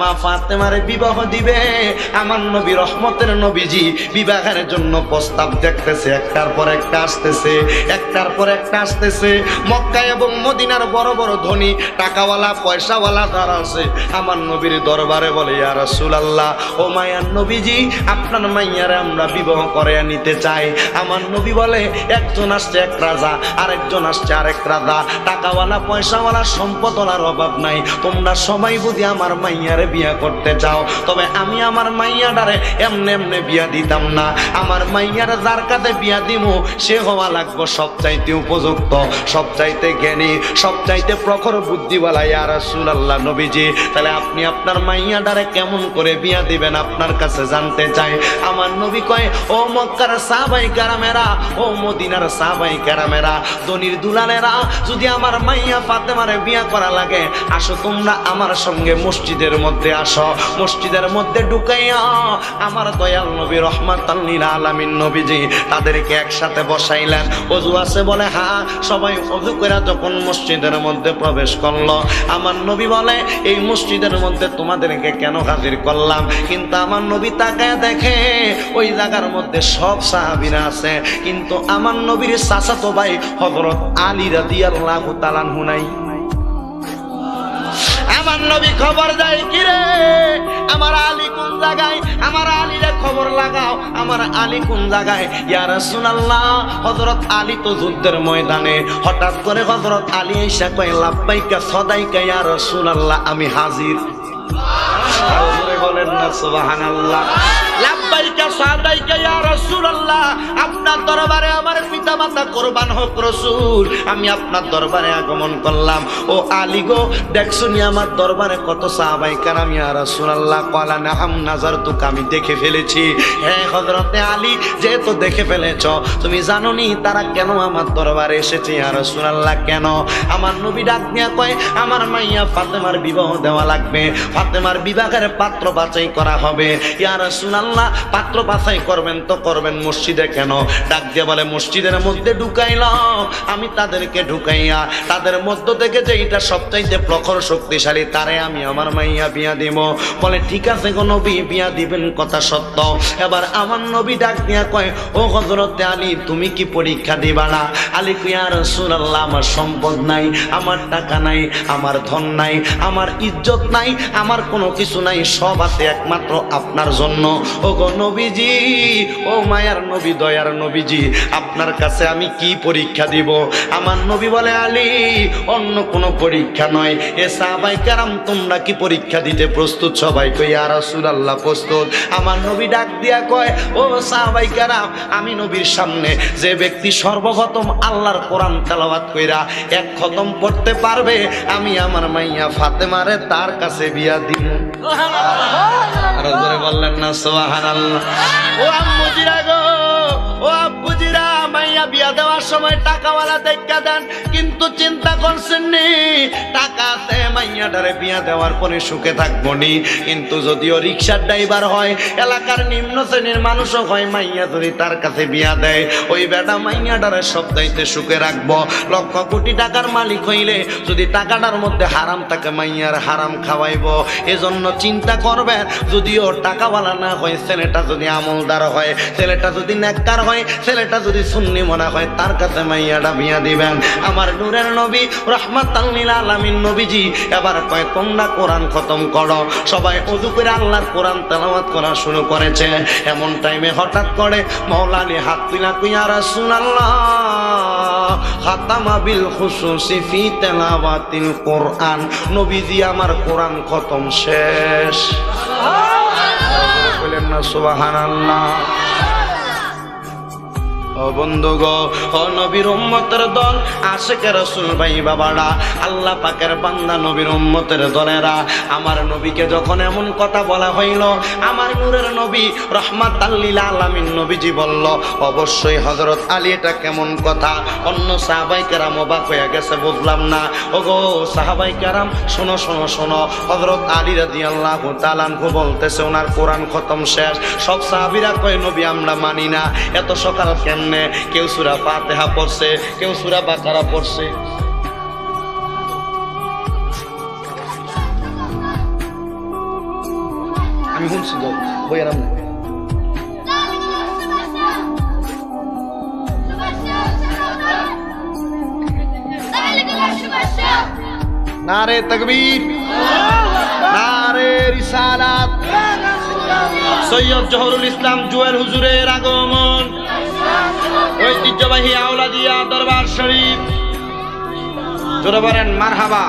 মা ফাতেমারে বিবাহ দিবে। আমার নবী রহমতের নবীজি বিবাহের জন্য প্রস্তাব দেখতেছে। একটার পর একটা আসতেছে, একটার পর একটা আসতেছে। মক্কা এবং মদিনার বড় বড় ধনী, টাকাওয়ালা, পয়সাওয়ালা যারা আছে, আমার নবীর দরবারে বলে, ইয়া রাসূলুল্লাহ, ও মায়ার নবীজি, আপনার মাইয়ারে আমরা বিবাহ করে নিতে চাই। আমার নবী বলে, একজন আসছে এক রাজা, আরেকজন আসছে আরেক রাজা। টাকাওয়ালা, পয়সাওয়ালা, সম্পদওয়ালার অভাব নাই। তোমরা সবাই বুঝি আমার মাইয়ারে বিয়া করতে চাও, তবে আমি আমার মাইয়াডারে এমনে এমনে বিয়া দিতাম না। আমার মাইয়ারে যার কাছে বিয়া দিব সে হওয়া লাগবো সবচাইতে উপযুক্ত, সবচাইতে জ্ঞানী, সবচাইতে প্রখর বুদ্ধিওয়ালা। ইয়া রাসূলুল্লাহ নবীজি, তাহলে আপনি আপনার মাইয়াডারে কেমন করে বিয়া দিবেন আপনার কাছে জানতে চাই। আমার নবী কয়, ও মক্কার সাহাবাই কারামেরা, ও মদিনার সাহাবাই কারামেরা দনির দুলালেরা, যদি আমার মাইয়া ফাতেমারে বিয়া করা লাগে, আসো তোমরা আমার সঙ্গে মসজিদের মধ্যে আসো, মসজিদের মধ্যে ঢুকাইয়া আমার দয়াল নবী রহমাতাল্লিল আলামিন নবীজি তাদেরকে একসাথে বসাইলেন। অজু আছে বলে হ্যাঁ সবাই অজু করে যখন মসজিদের মধ্যে প্রবেশ করল, আমার নবী বলে, এই মসজিদের মধ্যে তোমাদেরকে কেন হাজির করলাম? কিন্তু আমার নবী তাকায় দেখে, ওই জায়গার মধ্যে সব সাহাবিরা আছে। কিন্তু আমার নবীর চাচাতো ভাই হজরত আলী রাদিয়াল্লাহু তাআলাহু নাই। আমার নবী খবর দেয় কিরে আমার আলী কোন জায়গায়? আমার আলীরে খবর লাগাও। আমার আলী কোন জায়গায়? ইয়া রাসূলুল্লাহ, হযরত আলী তো যুদ্ধের ময়দানে। হঠাৎ করে হযরত আলী এসে কয়, লাব্বাইকা, সদাইকা, ইয়া রাসূলুল্লাহ, আমি হাজির। বলেন না, সুবহানাল্লাহ। লাব্বাইকা, সাদাইকা, ইয়া রাসূলুল্লাহ, আপনার দরবারে আমার পিতামাতা কুরবান হোক রাসূল, আমি আপনার দরবারে আগমন করলাম। ও আলী গো দেখছনি আমার দরবারে কত সাহাবাই কারাম? ইয়া রাসূলুল্লাহ, ক্বালা নাহাম নাজারতুক, আমি দেখে ফেলেছি। হ্যাঁ হযরতে আলী, যেহেতু দেখে ফেলেছ, তুমি জানো নি তারা কেন আমার দরবারে এসেছে? ইয়া রাসূলুল্লাহ, কেন? আমার নবী ডাক দিয়া কয়, আমার মাইয়া ফাতেমার বিবাহ দেওয়া লাগবে। ফাতেমার বিবাহের পাত্র বাছাই করা হবে। ইয়া রাসূলুল্লাহ, পাত্র বাছাই করবেন তো করবেন মসজিদে কেন? ডাক দিয়ে বলে, মসজিদের মধ্যে ঢুকাইলাম আমি তাদেরকে ঢুকাইয়া, তাদের মধ্য থেকে যে এটা সবচাইতে প্রখর শক্তিশালী, তারে আমি আমার মাইয়া বিয়া দিব। বলে, ঠিক আছে গো নবী, বিয়া দিবেন কথা সত্য। এবার আমার নবী ডাক দিয়া কয়, ও হজরতে আলী, তুমি কি পরীক্ষা দিবা না? আলী কুইয়া রাসূলুল্লাহ, আমার সম্পদ নাই, আমার টাকা নাই, আমার ধন নাই, আমার ইজ্জত নাই, আমার কোনো কিছু নাই, সব আছে একমাত্র আপনার জন্য। ও গো নবীজি, ও মায়ার নবী, দয়ার নবীজি, আপনার কাছে আমি কি পরীক্ষা দিব? আমার নবী বলে, আলী, অন্য কোনো পরীক্ষা নয়। এ সাহাবাই কারাম, তোমরা কি পরীক্ষা দিতে প্রস্তুত? সবাই কই আর আল্লাহ প্রস্তুত। আমার নবী ডাক দিয়া কয়, ও সাহাবাই কারাম, আমি নবীর সামনে যে ব্যক্তি সর্বপ্রথম আল্লাহর কোরআন তেলাওয়াত কইরা এক খতম পড়তে পারবে, আমি আমার মাইয়া ফাতেমারে তার কাছে বিয়া দিব। আরও ধরে বললেন না সুবহানাল্লাহ। ও আম্মুজিরা গো ও আব্বুজিরা মাইয়া বিয়া দেওয়ার সময় টাকাওয়ালা দেখা দেন, কিন্তু চিন্তা করছেন নি, টাকাতে মাইয়াটারে বিয়া দেওয়ার পরে সুখে থাকব নি। কিন্তু যদিও রিক্সার ড্রাইভার হয়, এলাকার নিম্ন শ্রেণির মানুষও হয়, মাইয়া যদি তার কাছে বিয়া দেয়, ওই বেটা মাইয়াটারে দায়িত্বে সুখে রাখব। লক্ষ কোটি টাকার মালিক হইলে যদি টাকাটার মধ্যে হারাম থাকে, মাইয়ার হারাম খাওয়াইবো। এজন্য চিন্তা করবেন, যদিও টাকাওয়ালা না হয়, ছেলেটা যদি আমলদার হয়, ছেলেটা যদি নেককার হয়, ছেলেটা যদি সুন্নি মনে হয় তার কাছে মাইয়াটা বিয়া দিবেন। আমার নূরের নবী রহমাত আলামিন নবীজি এবার কয় তোমরা কোরআন খতম করো। সবাই অজু করে আল্লাহর কোরআন তেলাওয়াত করা শুরু করেছে। এমন টাইমে হঠাৎ করে মৌলানি হাত তুলা কুইয়া রাসূলুল্লাহ খাতামা বিল খুসুসি ফি তেলাওয়াতিল কোরআন। নবীজি আমার কোরআন খতম শেষ। বললেন না সুবহানাল্লাহ। ও বন্ধু গো, ও নবীর উম্মতের দল আশেকের রাসূল ভাই বাবারা, আল্লাহ পাকের বান্দা নবীর উম্মতের দলেরা, আমার নবীকে যখন এমন কথা বলা হইল, আমার নূরের নবী রহমাত আল্লিল আলামিন নবীজি বলল, অবশ্যই হযরত আলী, এটা কেমন কথা? অন্য সাহাবাই কেরাম অবাক হয়ে গেছে, বুঝলাম না। ও গো সাহাবাই কেরাম, শোনো শোনো শোনো, হযরত আলী রাদিয়াল্লাহু তাআলা আনহু বলতেছে, ওনার কোরআন খতম শেষ। সব সাহাবীরা কয়, নবী, আমরা মানি না। এত সকাল কেমনে কেউ সুরা ফাতেহা পড়ছে, কেউ সুরা বাকারা পড়ছে। নারে তকবীর নারে রিসালাত। সৈয়দ জহরুল ইসলাম জুয়েল হুজুরের আগমন। ঐতিহ্যবাহী আওলাদিয়া দরবার শরীফ। জোরে বলেন মারহাবা।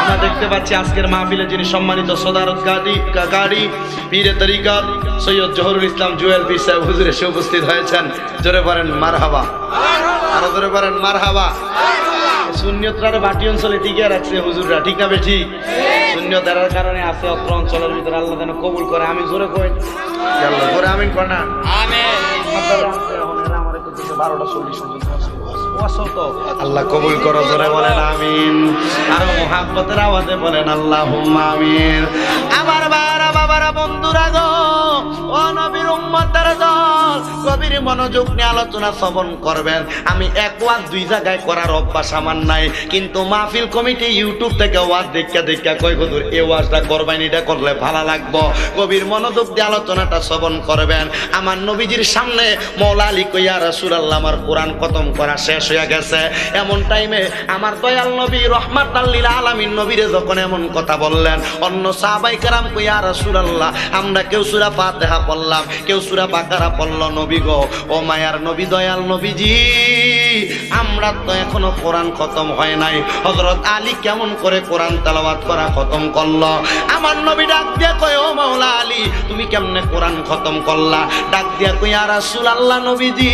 আমরা দেখতে পাচ্ছি আজকের মাহফিলে যিনি সম্মানিত সদারত গাদি গাড়ি পীরে তরিকার সৈয়দ জহরুল ইসলাম জুয়েল পীর সাহেব হুজুর এসে উপস্থিত হয়েছেন। জোরে বলেন মারহাবা। আরও জোরে বলেন মারহাবা। শূন্যতার বাটি অঞ্চলে টিকে রাখছে হুজুররা ঠিক না বেঠি? শূন্যতার কারণে আছে অত্র অঞ্চলের ভিতরে আল্লাহ যেন কবুল করে আমি জোরে কই? আল্লাহ করে আমিন কর না। বারোটা চল্লিশ আল্লাহ কবুল করো, জোরে বলেন আমিন। আর মোহাব্বতের আওয়াজে বলেন আল্লাহ আমিন। আমার বারা, বাবারা, বন্ধুরা গো, ও মনোযোগ নিয়ে আলোচনা করবেন। আমি দুই জায়গায় করার অভ্যাস আমার নাই, কিন্তু মাহফিল কমিটি ইউটিউব থেকে ওয়াজ করলে ভালো লাগবো। মনোযোগ দিয়ে আলোচনাটা শ্রবণ করবেন। আমার নবীজির সামনে, মৌলা আলী কইয়া রাসূলুল্লাহ, আমার কোরআন খতম করা শেষ হয়ে গেছে। এমন টাইমে আমার দয়াল নবী রহমাত আল্লিল আলমিন নবীরে যখন এমন কথা বললেন, অন্য সাহাবাই কারাম কইয়া রাসূলুল্লাহ, আমরা কেউ সূরা দেহা পড়লাম, কেউ সুরা বাকারা পড়ল নবী গো, ও মায়ার নবী, দয়াল নবীজি। আমরা তো এখনও কোরআন খতম হয় নাই। হযরত আলী কেমন করে কোরআন তেলাওয়াত করা খতম করল? আমার নবী ডাক দিয়ে কয়, ও মাওলা আলী, তুমি কেমনে কোরআন খতম করলা? ডাক দিয়া কই আর রাসূল আল্লাহ নবীজি,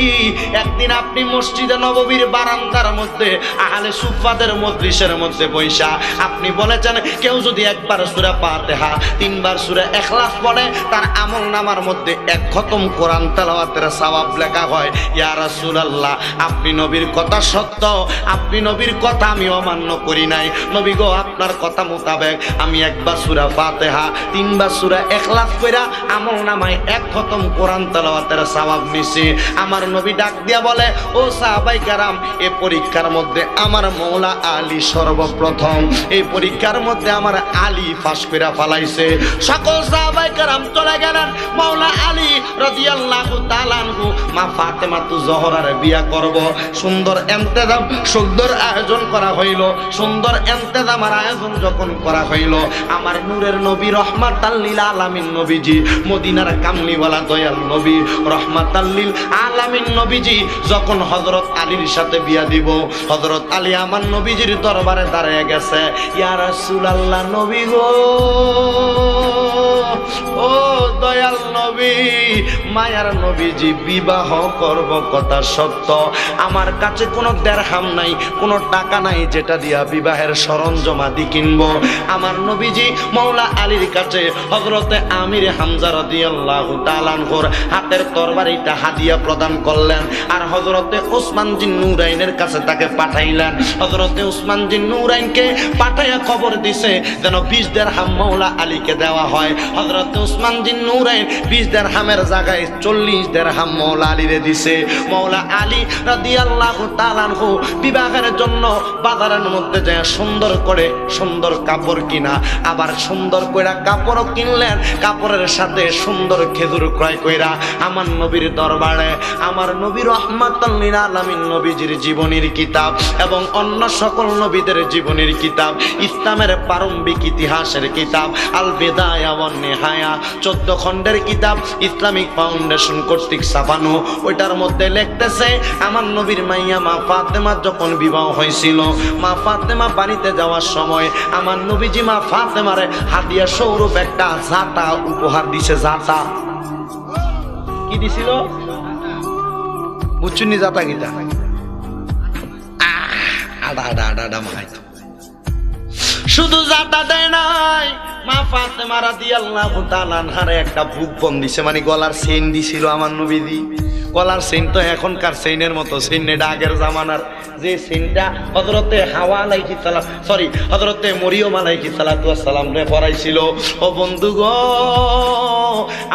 একদিন আপনি মসজিদে নববীর বারান্দার মধ্যে, আহলে সুফাদের মজলিসের মধ্যে বৈশা আপনি বলেছেন, কেউ যদি একবার সূরা ফাতিহা, তিনবার সূরা ইখলাস পড়ে, তার আমল নামার মধ্যে এক খতম কোরআন তেলাওয়াতের সওয়াব লেখা হয়। ইয়া রাসূলুল্লাহ, আপনি নবীর কথা সত্য। আপনি নবীর কথা আমি অমান্য করি নাই। নবী গো, আপনার কথা মোতাবেক আমি একবার সূরা ফাতিহা, তিনবার সূরা ইখলাস কইরা আমল নামায় এক খতম কোরআন তেলাওয়াতের সওয়াব নিছি। আমার নবী ডাক দিয়া বলে, ও সাহাবাই কারাম এই পরীক্ষার মধ্যে আমার মৌলা আলী সর্বপ্রথম। এই পরীক্ষার মধ্যে আমার আলী ফাঁস কইরা ফালাইছে। সকল সাহাবাই কারাম চলে গেলেন। মৌলা আলী রাদিয়াল্লাহু তাআলা আনহু, মা ফাতেমা তু জহরার বিয়া করব। সুন্দর এন্তেজাম সুন্দর আয়োজন করা হইল। সুন্দর এন্তেজাম আর আয়োজন যখন করা হইল, আমার নূরের নবী রহমাত আল্লিল আলামিন নবীজি, মদিনার কামলিওয়ালা দয়াল নবী রহমাত আল্লিল আলামিন নবীজি যখন হযরত আলীর সাথে বিয়া দিব, হযরত আলী আমার নবীজির দরবারে দাঁড়িয়ে গেছে, ইয়া রাসূলুল্লাহ নবী গো ও দয়াল নবী, মায়ার নবীজি, বিবাহ করব কথা সত্য। আমার কাছে কোনো দেড়হাম নাই, কোনো টাকা নাই যেটা দিয়া বিবাহের সরঞ্জমাদি কিনবো। আমার নবীজি মৌলা আলীর কাছে হজরতে আমির হামজা রাদিয়াল্লাহু তাআলার হাতের তরবারিটা হাদিয়া প্রদান করলেন আর হজরতে ওসমান জিন নুরাইনের কাছে তাকে পাঠাইলেন। হজরতে ওসমান জিন নুরাইনকে পাঠাইয়া খবর দিছে, যেন বিশ দেড়হাম মৌলা আলীকে দেওয়া হয়। হজরতে ওসমান জিন নুরাইন বিশ দেড়হামের জায়গায় চল্লিশ দেড়হাম মৌলা আলীরে দিছে। মৌলা আলী রাদিয়াল্লাহু তাআলাহু বিবাহের জন্য বাজারের মধ্যে যায় সুন্দর করে সুন্দর কাপড় কিনা। আবার সুন্দর কইরা কাপড়ও কিনলেন, কাপড়ের সাথে সুন্দর খেজুর ক্রয় কইরা। আমার নবীর দরবারে আমার নবী রহমাতুল্লিল আলামিন নবীজির জীবনীর কিতাব এবং অন্য সকল নবীদের জীবনীর কিতাব, ইসলামের প্রারম্ভিক ইতিহাসের কিতাব, আল বেদায়া নেহায়া চোদ্দ খণ্ডের কিতাব ইসলামিক ফাউন্ডেশন কর্তৃক ছাপানো। ওইটার মধ্যে লিখতেছে, আমার নবীর মাইয়া মা ফাতেমা যখন বিবাহ হয়েছিল, মা ফাতেমা বাড়িতে যাওয়ার সময় আমার নবীজি মা ফাতেমারে হাতিয়া সৌরভ একটা জাতা উপহার দিছে জাতা কি দিছিল? বুঝছুনি জাতা গীতা আডা আডা আডা আডা শুধু জাতা দেয় নাই মা ফাতেমা রাদিয়াল্লাহু তাআলা একটা ভুক বম দিছে মানে গলার সিন দিছিল আমার নবীজি। গলার চেইন তো এখনকার চেইনের মতো এটা আগের জামানার। যে চেইনটা হযরতে হাওয়া আলাইহি সালাম সরি হযরতে মরিয়ম সালাতু সালাম রে পরাইছিল ও বন্ধু গো,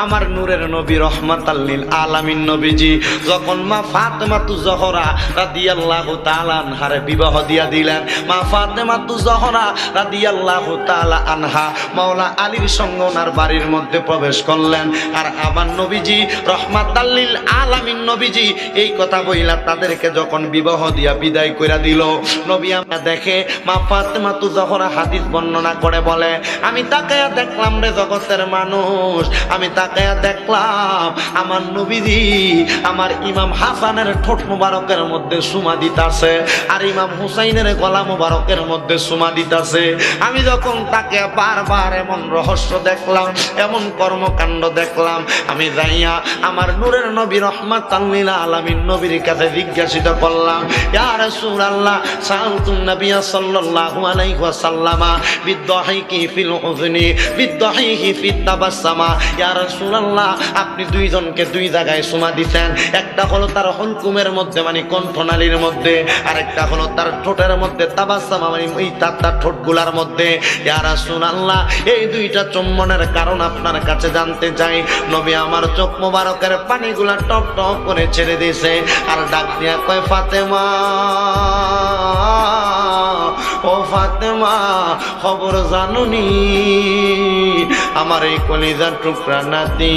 আমার নূরের নবী রহমাত আল্লিল আলামিন নবীজি, যখন মা ফাতেমা তু জহরা রাদিয়াল্লাহু তাআলা আনহারে বিবাহ দিয়া দিলেন, মা ফাতেমা তু জহরা রাদিয়াল্লাহু তাআলা আনহা মাওলা আলীর সঙ্গে ওনার বাড়ির মধ্যে প্রবেশ করলেন। আর আমার নবীজি রহমাত আল্লিল আলামিন নবীজি এই কথা বইলা তাদেরকে যখন বিবাহ দিয়া বিদায় কইরা দিল, নবী আমরা দেখে মা ফাতেমা তু জহরা হাদিস বর্ণনা করে বলে, আমি তাকায়া দেখলাম রে জগতের মানুষ, আমি তাকায়া দেখলাম আমার নবীজি আমার ইমাম হাসানের ঠোঁট মুবারকের মধ্যে সুমা দিতাছে আর ইমাম হুসাইনের গলা মুবারকের মধ্যে সুমা দিতাছে। আমি যখন তাকে বারবার এমন রহস্য দেখলাম, এমন কর্মকাণ্ড দেখলাম, আমি যাইয়া আমার নূরের নবী আপনি দুইজনকে দুই জায়গায় সুমা দিছেন, একটা হলো তার হুলকুমের মধ্যে মানে কণ্ঠনালীর মধ্যে আর একটা হলো তার ঠোঁটের মধ্যে তাবাসসামা মানে এই তার তার ঠোঁটগুলার মধ্যে। ইয়া রাসূলুল্লাহ, এই দুইটা চুম্বনের কারণ আপনার কাছে জানতে চাই। নবী আমার চোখ মোবারকের পানিগুলা টপ টপ করে ছেড়ে দিছে আর ডাক দিয়া কয় ফাতেমা। ও ফাতেমা, খবর জানুনি। আমার এই কলিজার টুকরা নাতি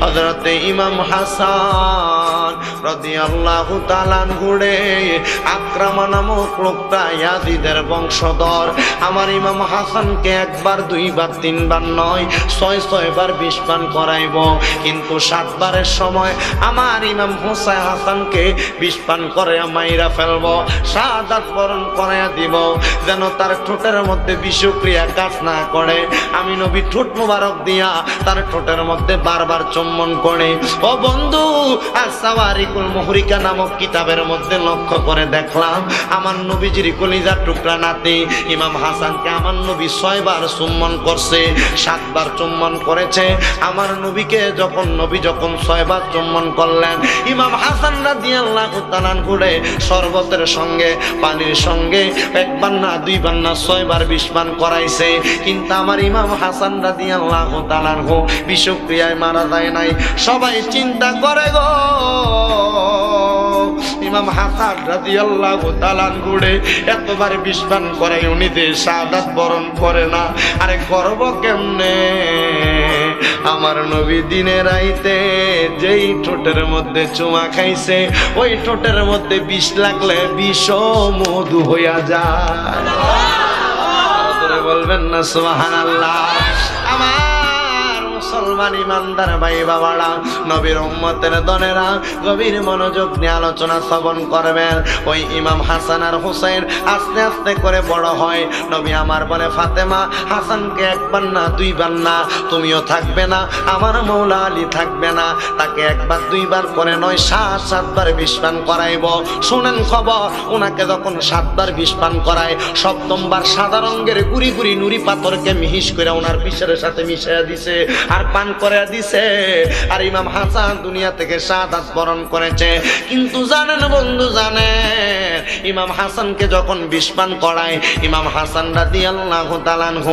হজরতে ইমাম হাসান রাদিয়াল্লাহু তাআলা ঘুরে আক্রমণ নামক লোকটা ইয়াজিদের বংশধর। আমার ইমাম হাসানকে একবার, দুইবার, তিনবার নয়, ছয়, ছয়বার বিষ পান করাইব। কিন্তু সাতবারের সময় আমার ইমাম হোসাই হাসানকে বিষ পান করে মাইরা ফেলব। সাদাত বরণ করাইয়া দিব। যেন তার ঠোঁটের মধ্যে বিষক্রিয়া কাজ না করে। আমি নবী ঠোঁট মুবারক দিয়া তার ঠোঁটের মধ্যে বারবার চুম্বন করে। ও বন্ধু আর সাওয়ারিকুল মুহরিকা নামক কিতাবের মধ্যে লক্ষ্য করে দেখলাম, আমার নবীজির কলিজার টুকরা নাতি ইমাম হাসানকে আমার নবী ছয়বার চুম্বন করছে, সাতবার চুম্বন করেছে। আমার নবীকে যখন নবী যখন ছয়বার চুম্বন করলেন, ইমাম হাসান রাদিয়াল্লাহু তাআলা ঘুরে শরবতের সঙ্গে, পানির সঙ্গে একবার না দুইবার না ছয়বার বিষপান করাইছে। কিন্তু আমার ইমাম হাসান রাদিয়াল্লাহু তাআলা বিষক্রিয়ায় মারা যায় নাই। সবাই চিন্তা করে গো। ইমাম হাসান রাদিয়াল্লাহু তাআলা গুড়ে এতবার বিষপান করাই উনি যে শাহাদাত বরণ করে না। আরে করব কেমনে? আমার নবী দিনে রাইতে যেই ঠোঁটের মধ্যে চুমা খাইছে ওই ঠোঁটের মধ্যে বিষ লাগলে বিষ মধু হইয়া যায়। বলবেন না সোহান আমার মুসলমান ইমানদার ভাই বাবারা, নবীর উম্মতের দনেরা গভীর মনোযোগ নিয়ে আলোচনা শ্রবণ করবেন। ওই ইমাম হাসান আর হুসাইন আস্তে আস্তে করে বড় হয়। নবী আমার বলে, ফাতেমা, হাসানকে একবার না দুইবার না তুমিও থাকবে না, আমার মৌলা আলী থাকবে না। তাকে একবার, দুইবার করে নয়, সাত, সাতবার বিষপান করাইব। শুনেন খবর ওনাকে যখন সাতবার বিষপান করায়, সপ্তমবার সাদা রঙের গুড়ি গুড়ি নুড়ি পাথরকে মিহিস করে ওনার পিসের সাথে মিশাইয়া দিছে। আর পান করে দিছে। আর ইমাম হাসান দুনিয়া থেকে সাদাত বরণ করেছে। কিন্তু জানেন বন্ধু, জানেন, ইমাম হাসানকে যখন বিষপান করায়, ইমাম হাসান রাদি আল্লাহ তালানহ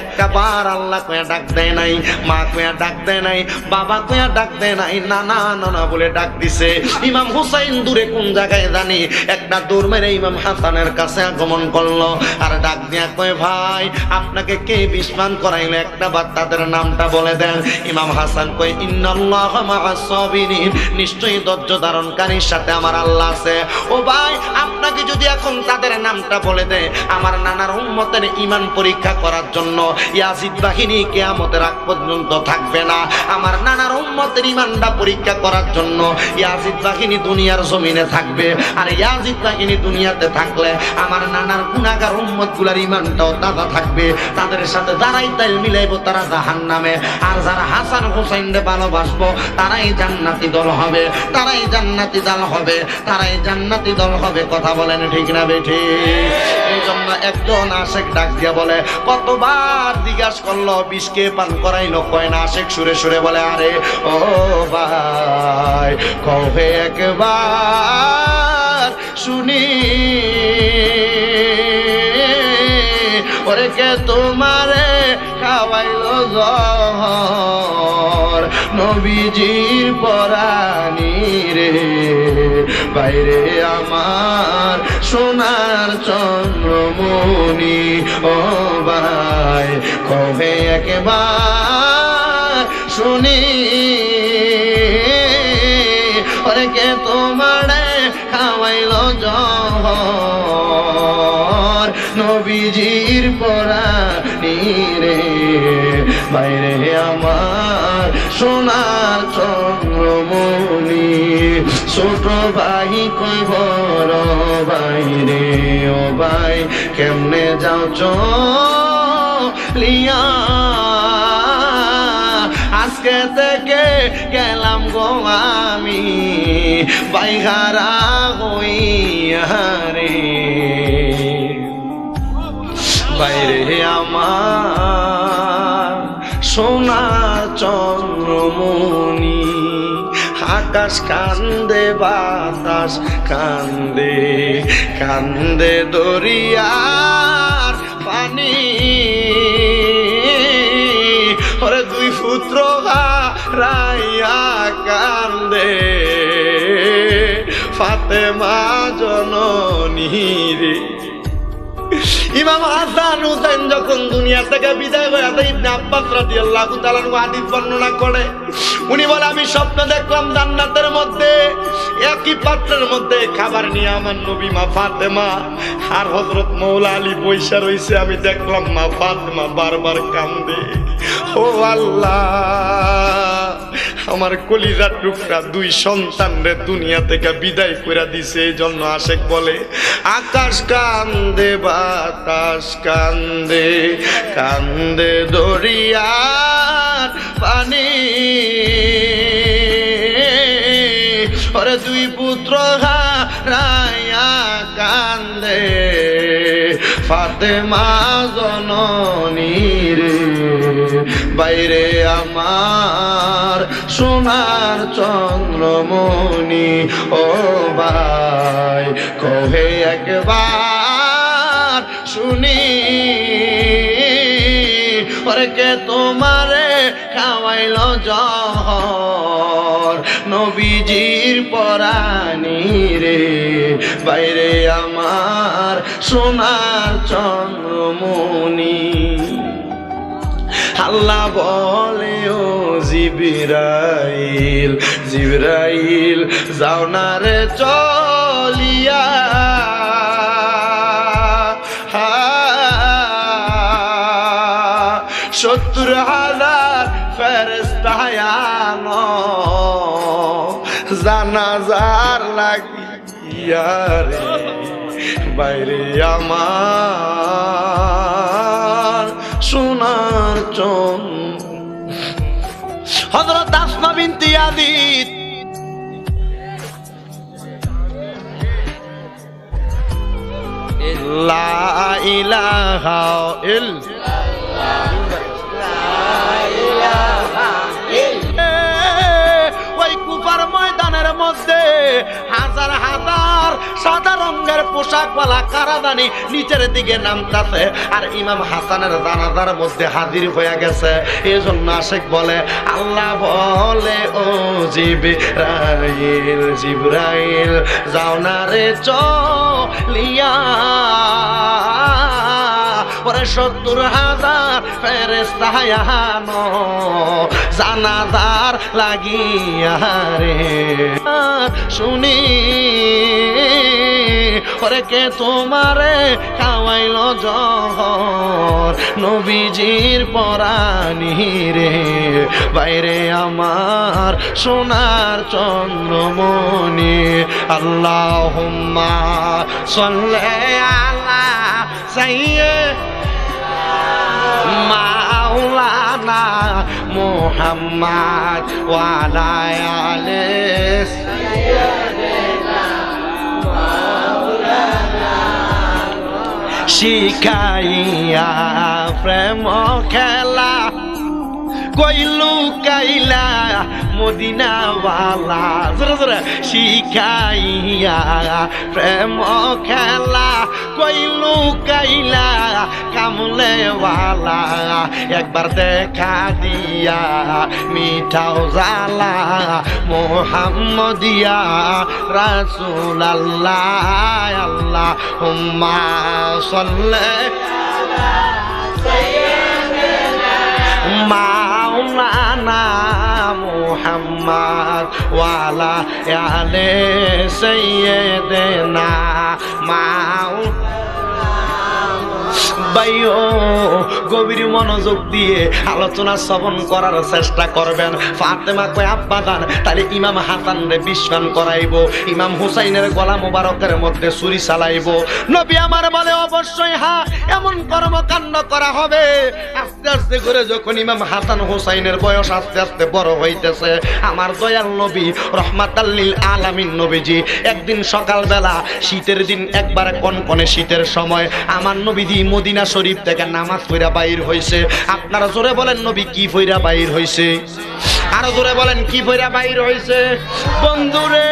একটা বার আল্লাহ কয়া ডাক দেয় নাই, মা কয়া ডাক দেয় নাই, বাবা কয়া ডাক দেয় নাই, নানা নানা বলে ডাক দিছে। ইমাম হুসাইন দূরে কোন জায়গায় জানি, একটা দূর মেরে ইমাম হাসানের কাছে আগমন করল। আর ডাক দিয়া কয়, ভাই, আপনাকে কে বিষপান করাইলো? একটা বার তাদের নামটা বলে দেন। ইমাম হাসান কয়, ইন্নাল্লাহ মাআস সাবিরিন। নিশ্চয়ই ধৈর্য ধারণকারীর সাথে আমার আল্লাহ আছে। ও ভাই, আপনাকে যদি এখন তাদের নামটা বলে দেয়, আমার নানার উম্মতের ইমান পরীক্ষা করার জন্য ইয়াজিদ বাহিনী কেয়ামতের আগ পর্যন্ত থাকবে না। আমার নানার উম্মতের ইমানটা পরীক্ষা করার জন্য ইয়াজিদ বাহিনী দুনিয়ার জমিনে থাকবে। আর ইয়াজিদ বাহিনী দুনিয়াতে থাকলে আমার নানার গুণাগার উম্মতগুলার ইমানটাও তাজা থাকবে। তাদের সাথে যারাই তাই মিলাইব তারা জাহান নামে আর যারা হাসান হোসাইনকে ভালোবাসবো তারাই জান্নাতি দল হবে, তারাই জান্নাতি দল হবে, তারাই জান্নাতি দল হবে। কথা বলেন ঠিক না বেঠি? এই জন্য একজন আশেক ডাক দিয়া বলে, কতবার জিজ্ঞাস করল, বিষকে পান করাইলো কয় না? আশেক সুরে সুরে বলে, আরে, ও ভাই, কবে একবার শুনি? ওরে কে তোমারে নবীজির পরানি রে। বাইরে আমার সোনার চন্দ্রমণি, ও ভাই, কবে একবার শুনি? ওরে তোমারে খাওয়াইল জহর? নবীজির পরানি রে। বাইরে সোনার চন্দ্রমণি, ছোট ভাই কই বড় বাইরে? ও ভাই, কেমনে যাও চলিয়া আজকে থেকে গেলাম গো আমি বাইহারা হইয়া রে। বাইরে আমার সোনা চন্দ্রমণি। আকাশ কান্দে, বাতাস কান্দে কান্দে দরিয়ার পানি। ওরে দুই পুত্র রাইয়া কান্দে। ফাতেমা জননী রে ইমাম হাসান হুসেন যখন দুনিয়া থেকে বিদায় হয়ে আসে ইবনে আব্বাস রাদিয়াল্লাহু তাআলা হাদিস বর্ণনা করে, উনি বলে, আমি স্বপ্ন দেখলাম জান্নাতের মধ্যে, একই পাত্রের মধ্যে খাবার নিয়ে আমার নবী মা ফাতেমা আর হযরত মৌলা আলী পয়সা রইছে। আমি দেখলাম মা ফাতেমা বারবার কান্দে। ও আল্লাহ, আমার কলিজার টুকরা দুই সন্তান রে দুনিয়া থেকে বিদায় করে দিছে। এই জন্য আশেক বলে, আকাশ কান্দে বাতাস কান্দে কান্দে দরিয়ার পানি। ওরে দুই পুত্র রায়া কান্দে, ফাতেমা জননী রে বাইরে আমার সোনার চন্দ্রমণি, ও ভাই, কহে একবার শুনি। ওরে কে তোমারে খাওয়াইল জহর নবীজির পরানি রে, বাইরে আমার সোনার চন্দ্রমণি। আল্লাহ বলে, ও জিবরাইল জিবরাইল, যাও না রে চলিয়া। সত্তর হাজার ফেরেস্তায়ান জানাজার লাগিয়া রে, বাইরে আমার সোনার চন হজরত আসমা বিনতি আদিত। লা ইলাহা ইল সাদা রঙের পোশাকওয়ালা কারাদানি নিচের দিকে নামতাছে, আর ইমাম হাসানের জানাজার মধ্যে হাজির হয়ে গেছে। এই জন্য আশেক বলে, আল্লাহ বলে, ও জিবরাইল জিবরাইল, যাও না রে চলিয়া। ওরে সত্তর হাজার ফেরেস্তায়ানো জানাদার লাগিয়া রে। শুনি, ওরে কে তোমারে খাওয়াইল জহর? নবীজির পরানি রে, বাইরে আমার সোনার চন্দ্রমণি। আল্লাহ সল্লে আলা সাইয়ে মাওলানা মোহাম্মদ ওয়ালা আলিস শিখাইয়া প্রেম খেলা কইলু কাইলা মদিনাওয়ালা, জোরে জোরে প্রেম খেলা কইলু কাইলা একবার দেখা দিয়া মিঠাও জালা মোহাম্মদিয়া রাসুল আল্লাহ আল্লাহ হুম্মা সল্লে মাওলানা মুহাম্মদ ওয়ালা আলে সাইয়্যিদিনা মাও বাইও গভীর মনোযোগ দিয়ে আলোচনা শ্রবণ করার চেষ্টা করবেন। ফাতেমা কয়, আব্বা দান, তাহলে ইমাম হাসান রে বিশ্বান করাইবো, ইমাম হুসাইনের গলা মোবারকের মধ্যে ছুরি চালাইবো। নবী আমার বলে, অবশ্যই হ্যাঁ এমন কর্মকাণ্ড করা হবে। আস্তে আস্তে করে যখন ইমাম হাসান হুসাইনের বয়স আস্তে আস্তে বড় হইতেছে, আমার দয়াল নবী রহমাতাল্লিল আলামিন নবীজি, একদিন সকালবেলা, শীতের দিন একবারে কনকনে শীতের সময়, আমার নবীজি মদিনা শরীফ থেকে নামাজ পইরা বাইর হয়েছে আপনারা জোরে বলেন, নবী কি পইরা বাইর হয়েছে আরও জোরে বলেন, কি পইরা বাইর হয়েছে বন্ধুরে!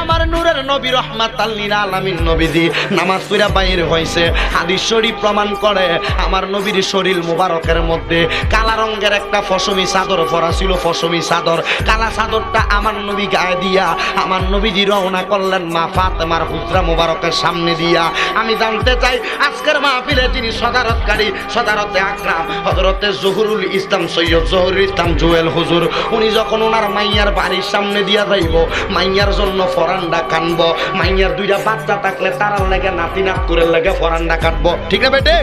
আমার নূরের নবী রহমাত আলামিন নবীজি, নামাজ পড়া বাইর হইছে। হাদিস শরীফ প্রমাণ করে আমার নবীর শরীর মুবারকের মধ্যে কালা রঙের একটা ফসমি চাদর পরা ছিল ফসমি চাদর। কালা চাদরটা আমার নবী গায়ে দিয়া, আমার নবীজি রওনা করলেন মা ফাতেমার হুজরা মুবারকের সামনে দিয়া। আমি জানতে চাই, আজকের মাহফিলে যিনি সদারতকারী, সদারতে আকরাম হজরতে জহুরুল ইসলাম, সৈয়দ জহুরুল ইসলাম জুয়েল হুজুর, উনি যখন ওনার মাইয়ার বাড়ির সামনে দিয়া যাইব, মাইয়ার জন্য ফরান্ডা কানব। মাইয়ার দুইটা বাচ্চা থাকলে তারার লেগে নাতি নাত করে লেগে ফরান্ডা কাটবো ঠিক না বেটে?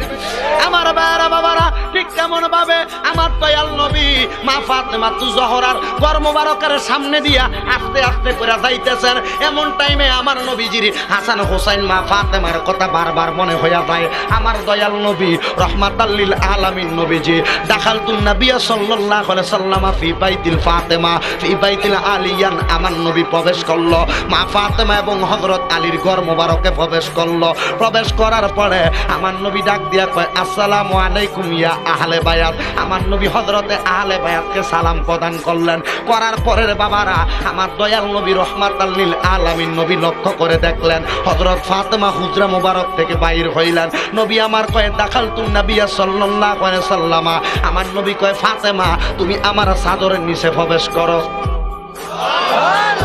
আমার বাবারা বাবারা ঠিক কেমন ভাবে আমার দয়াল নবী, মা ফাতেমা তু জহরার কর্মবারকের সামনে দিয়া আস্তে আস্তে করে যাইতেছেন। এমন টাইমে আমার নবীজির হাসান হোসাইন মা ফাতেমার কথা বারবার মনে হইয়া যায়। আমার দয়াল নবী রহমাতাল্লিল আলামিন নবীজি, দাখালতুন নাবিয়া সাল্লাল্লাহু আলাইহি সাল্লামা ফি বাইতিল ফাতেমা, ফি বাইতিল আলিয়ান, আমার নবী প্রবেশ করল। মা ফাতেমা এবং হযরত আলীর ঘর মোবারকে প্রবেশ করল। প্রবেশ করার পরে আমার নবী ডাক দিয়া কয়, আসসালামু আলাইকুম ইয়া আহলে বায়াত। আমার নবী হযরতে আহলে বায়াতকে সালাম প্রদান করলেন। করার পরের বাবারা আমার দয়াল নবী রহমাত আল্লিল আলামিন নবী লক্ষ্য করে দেখলেন, হযরত ফাতেমা হুজরা মোবারক থেকে বাইর হইলেন। নবী আমার কয়ে দাখাল তুন নাবিয়া সাল্লাল্লাহু আলাইহি সাল্লামা আমার নবী কয়, ফাতেমা, তুমি আমার চাদরের নিচে প্রবেশ করো।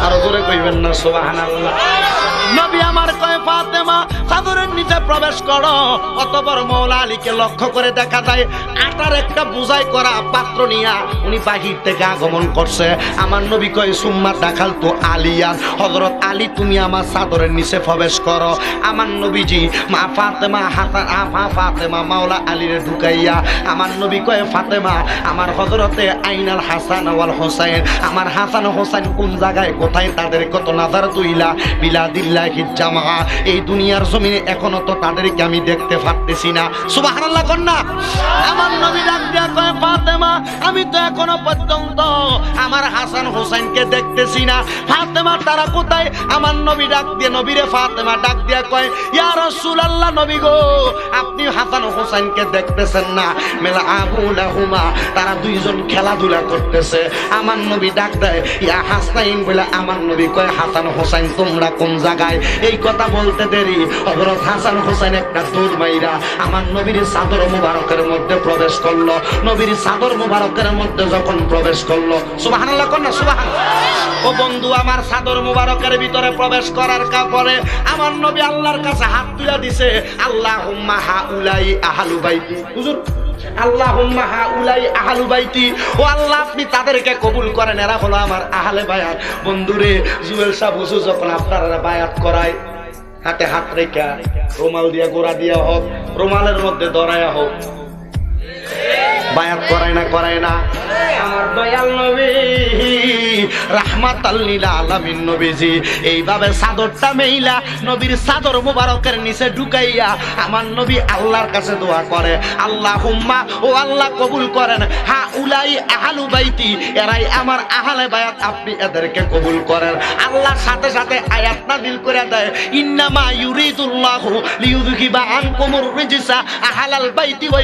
আরও জোরে কইবেন না সুবহানাল্লাহ। নবী আমার ফাতেমা চাদরের নিচে প্রবেশ করো। অতপর মৌলা আলীকে লক্ষ্য করে দেখা যায়, আটার একটা বুঝাই করা পাত্র নিয়া উনি বাহির থেকে আগমন করছে। আমার নবী কয়, সুম্মা দেখাল তো আলিয়ান হজরত আলী, তুমি আমার চাদরের নিচে প্রবেশ করো। আমার নবীজি মা ফাতেমা হাসান আফা ফাতেমা মাওলা আলীরে ঢুকাইয়া আমার নবী কয়, ফাতেমা, আমার হজরতে আইনাল হাসান ওয়াল হোসাইন, আমার হাসান হোসাইন কোন জায়গায়, কোথায়, তাদের কত নাজার তুইলা বিলাদিল্লাহি জামা এই দুনিয়ার জমিনে এখনও তো তাদেরকে আমি দেখতে পারতেছি না। সুবহানাল্লাহ কন্যা আমার ফাতেমা, আমি তো এখনও পর্যন্ত আমার হাসান হোসেনকে দেখতেছি না। ফাতেমা, তারা কোথায়? আমার নবী ডাক দিয়ে, নবীরে ফাতেমা ডাক দিয়া কয়, ইয়া রাসূলুল্লাহ, নবী গো, আপনি হাসান হোসেনকে দেখতেছেন না? মেলা আবু লাহুমা, তারা দুইজন খেলাধুলা করতেছে। আমার নবী ডাক দেয়, ইয়া হাসাইন, বলে আমার নবী কয়, হাসান হোসেন তোমরা কোন জায়গায়? এই কথা বলতে দেরি। হযরত হাসান হোসেন একটা দূর মাইরা আমার নবীর চাদর মুবারকের মধ্যে প্রবেশ করল। নবীর চাদর মুবারকের মধ্যে যখন প্রবেশ করল, সুবহানাল্লাহ কন্যা সুবহান। ও বন্ধু, আমার চাদর মুবারকের ভিতরে প্রবেশ করার পরে আমার নবী আল্লাহর কাছে হাত তুলে দিছে, আল্লাহুম্মা হাউলাই আহলু বাইতি। হুজুর ও আল্লাহ তাদেরকে কবুল করেন, এরা হলো আমার আহলে বায়াত। বন্ধুরে, জুয়েল হুজুর যখন আপনারা বায়াত করায় হাতে হাত রেখা রুমাল দিয়া গোড়া দিয়া হোক রুমালের মধ্যে দরায়া হোক বায়াত করায় না করায় না। আমার দয়াল নবী রাহমাত আলামিন নবীজি। এইভাবে মেইলা নবীর মুবারকের নিচে ঢুকাইয়া আমার নবী আল্লাহর কাছে দোয়া করে। আল্লাহ হুম্মা ও আল্লাহ কবুল করেন। হা উলাই আহালু বাইতি, এরাই আমার আহালে বায়াত, আপনি এদেরকে কবুল করেন। আল্লাহ সাথে সাথে আয়াত নাদিল করে দেয়, ইন্নামা ইউরিদুল্লাহু লিইউযহিবা আনকুমুর রিজসা আহালাল বাইতি ওয়া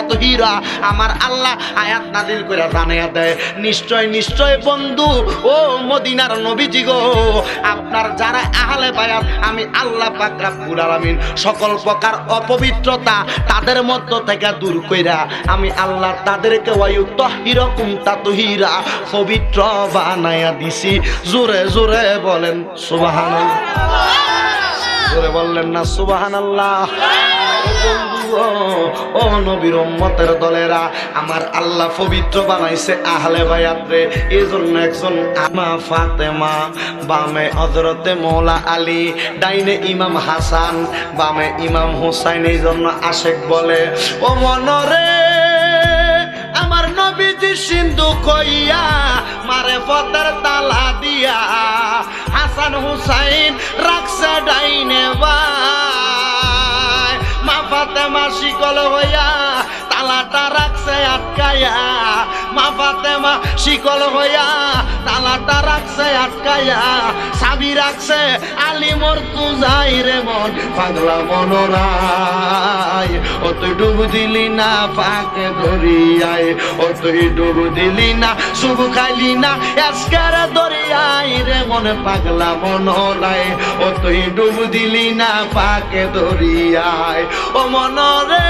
তাতহীরা আমার আল্লাহ আয়াত নাদিল করে জানিয়ে দেয়। নিশ্চয় নিশ্চয় বন্ধু, ও মদিনার নবীজি গো, আপনার যারা আহলে বায়াত, আমি আল্লাহ পাক রাব্বুল আলামিন, সকল প্রকার অপবিত্রতা তাদের মধ্য থেকে দূর কইরা, আমি আল্লাহ তাদেরকে ওয়ায়ু তহিরকুম তাতহিরা, পবিত্র বানায়া দিছি। জোরে জোরে বলেন, সুবহানাল্লাহ। জোরে বললেন না, সুবহানাল্লাহ। গো, ও নবীর উম্মতের দলেরা আমার আল্লাহ পবিত্র বানাইছে আহলে বায়াতরে এই একজন আমা ফাতেমা বামে হজরতে মৌলা আলী ডাইনে ইমাম হাসান বামে ইমাম হুসাইন এই জন্য আশেক বলে ও মনরে আমার নবীজি সিন্ধু কইয়া মারে পথের তালা দিয়া হাসান হুসাইন রাখছে ডাইনে মা ফাতেমা শিকল হইয়া, তালাটা রাখছে আটকাইয়া। মা ফাতেমা শিকল হইয়া, তালাটা রাখছে আটকাইয়া। সাবি রাখছে আলী মোর তু যাই রে মন, পাগলা মনোরাই ও তুই ডুব দিলি না পাকে দরিয়ায় ও তুই ডুব দিলি না, শুভ খাইলি না, এসকার দরিয়ায় রে মনে, পাগলা মনোরাই ও তুই ডুব দিলি না পাকে দরিয়ায় ও মনরে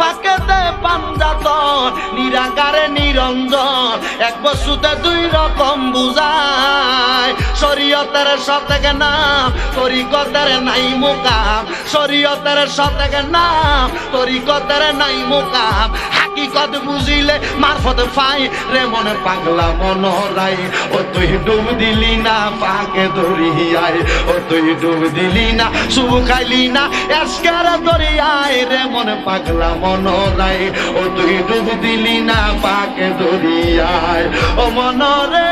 পাকেতে পাঞ্জাতন, নিরাকারে নিরঞ্জন, এক বস্তুতে দুই রকম বুঝায়। শরীয়তের সতেকে নাম, তরিকতের নাই মুকাম। শরীয়তের সতেকে নাম, তরিকতের নাই মুকাম। হাকিকত বুঝিলে মারফত ফাই রে মনে পাগলা মনোরাই ও তুই ডুব দিলি না, পাকে দরিয়ায় ও তুই ডুব দিলি না, শুভ খাইলি না, এসকার দরিয়ায় রে মনে পাগলা মনোরাই ও তুই ডুব দিলি না, পাকে দরিয়ায় ও মনরে,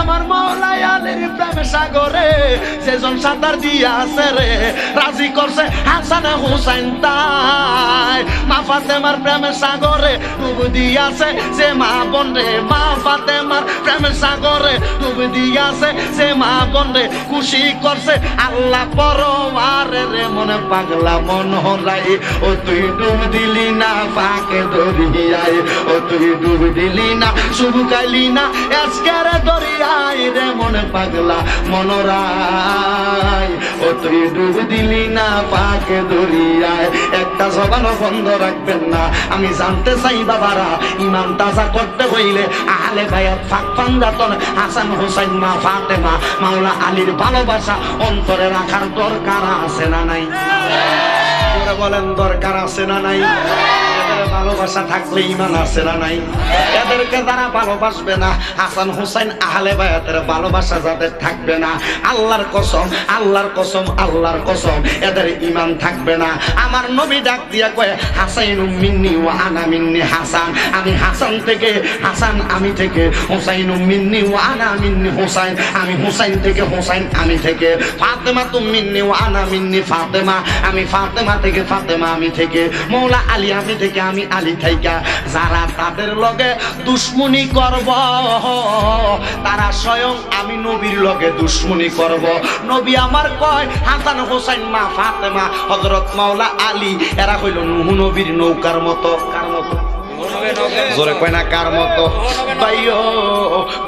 আমার মৌলাই আলীর প্রেম সাগরে সেজন সাঁতার দিয়া আছে রে। রাজি করছে হাসান হুসাইন তাই। মা ফাতেমার প্রেম সাগরে ডুব দিয়াছে সে মা বোন রে। মা ফাতেমার প্রেম সাগরে ডুব দিয়াছে সে মা বোন রে। খুশি করছে আল্লাহ পরমারে রে। মনে পাগলা মন হরাই। ও তুই ডুব দিলি না পাকে দরিয়ায়। ও তুই ডুব দিলি না শুভ খাইলি না এসকার দরিয়ায় রে। মনে পাগলা ও তুই ডুব দিলি না পাকে দরিয়ায়, একটা জবানও বন্ধ রাখবেন না। আমি জানতে চাই বাবারা, ইমান তাজা করতে হইলে আহলে ভাইয়া ফাঁক পাঞ্জাতন হাসান হোসেন মা ফাতেমা, মাওলা আলীর ভালোবাসা অন্তরে রাখার দরকার আছে না নাই? বলেন, দরকার আছে না নাই? ভালোবাসা থাকলে ইমান আছে না নাই? এদেরকে ভালোবাসবে না, হাসান হুসাইন আহলে বায়াতের ভালোবাসা যাদের থাকবে না, আল্লাহর কসম আল্লাহর কসম আল্লাহর কসম, এদের ইমান থাকবে না। আমার নবী ডাক দিয়া কয় হাসাইন মিন্নি ও আনা মিন্নি হাসান। আমি হাসান থেকে হাসান, আমি থেকে। হুসাইন মিন্নি ও আনা মিন্নি হুসাইন। আমি হুসাইন থেকে হুসাইন, আমি থেকে। ফাতেমা তুমি মিন্নি ও আনা মিন্নি ফাতেমা। আমি ফাতেমা থেকে ফাতেমা, আমি থেকে। মৌলা আলী, আমি থেকে, আমি আলী থাইকা, যারা তাদের লগে দুশ্মনী করব, তারা স্বয়ং আমি নবীর লগে দুশ্মনী করব। নবী আমার কয়, হাসান হোসেন মা ফাতেমা হজরত মাওলা আলী, এরা হইল নুহু নবীর নৌকার মতো। কার মতো? জোরে কয় না কার মতো? ভাইও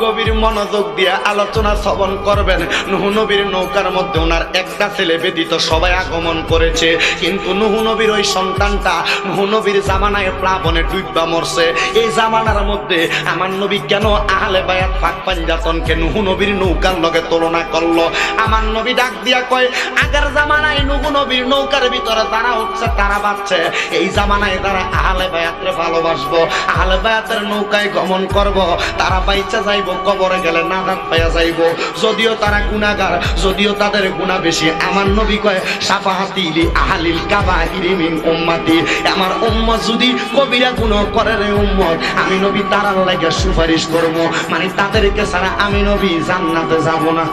গভীর মনোযোগ দিয়ে আলোচনা শ্রবণ করবেন। নুহু নবীর নৌকার মধ্যে ওনার একটা ছেলে ব্যতীত সবাই আগমন করেছে। কিন্তু নুহু নবীর ওই সন্তানটা নুহু নবীর জামানায় প্লাবনে ডুববা মরছে। এই জামানার মধ্যে আমার নবী কেন আহলে বায়াত ফাঁক পাঞ্জাতনকে নুহু নবীর নৌকার লগে তুলনা করল? আমার নবী ডাক দিয়া কয় আগের জামানায় নুহু নবীর নৌকার ভিতরে তারা উঠছে তারা বাঁচছে। এই জামানায় তারা আহলে বায়াতরে ভালোবাসবো আহলে বায়াতের নৌকায় গমন করব। তারা বাইচা যাইব, কবরে গেলে পাইয়া যাইব। যদিও তারা গুনাহগার যদিও তাদের গুনাহ বেশি। আমার নবী কয়, সাফাহাতি লি আহলিল কাবাইরি মিন উম্মতি। আমার উম্মত যদি কবিরা গুনাহ করে রে উম্মত, আমি নবী তারার লাগে সুপারিশ করব। মানে তাদেরকে ছাড়া আমি নবী জান্নাতে যাব না।